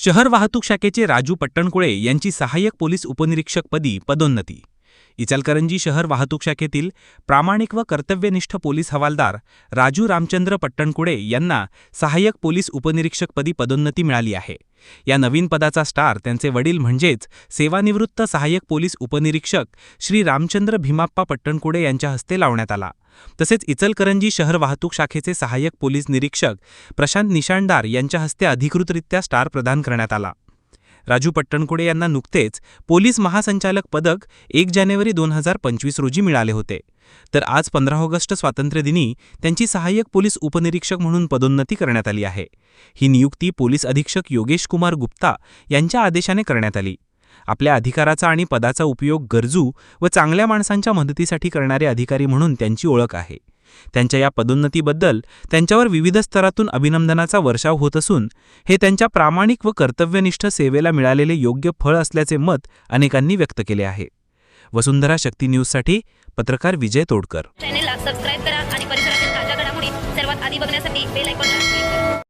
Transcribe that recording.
शहर वाहतूक शाखेचे राजू पट्टणकुळे यांची सहाय्यक पोलीस उपनिरीक्षकपदी पदोन्नती. इचलकरंजी शहर वाहतूक शाखेतील प्रामाणिक व कर्तव्यनिष्ठ पोलीस हवालदार राजू रामचंद्र पट्टणकुळे यांना सहाय्यक पोलीस उपनिरीक्षकपदी पदोन्नती मिळाली आहे. या नवीन पदाचा स्टार त्यांचे वडील म्हणजेच सेवानिवृत्त सहाय्यक पोलीस उपनिरीक्षक श्री रामचंद्र भीमाप्पा पट्टणकुडे यांच्या हस्ते लावण्यात आला. तसेच इचलकरंजी शहर वाहतूक शाखेचे सहाय्यक पोलीस निरीक्षक प्रशांत निशाणदार यांच्या हस्ते अधिकृतरित्या स्टार प्रदान करण्यात आला. राजू पट्टणकुडे यांना नुकतेच पोलीस महासंचालक पदक एक जानेवारी दोन हजार पंचवीस रोजी मिळाले होते. तर आज पंधरा ऑगस्ट स्वातंत्र्यदिनी त्यांची सहाय्यक पोलीस उपनिरीक्षक म्हणून पदोन्नती करण्यात आली आहे. ही नियुक्ती पोलीस अधीक्षक योगेश कुमार गुप्ता यांच्या आदेशाने करण्यात आली. आपल्या अधिकाराचा आणि पदाचा उपयोग गरजू व चांगल्या माणसांच्या मदतीसाठी करणारे अधिकारी म्हणून त्यांची ओळख आहे. त्यांच्या या पदोन्नतीबद्दल त्यांच्यावर विविध स्तरातून अभिनंदनाचा वर्षाव होत असून हे त्यांच्या प्रामाणिक व कर्तव्यनिष्ठ सेवेला मिळालेले योग्य फळ असल्याचे मत अनेकांनी व्यक्त केले आहे. वसुंधरा शक्ती न्यूजसाठी पत्रकार विजय तोडकर.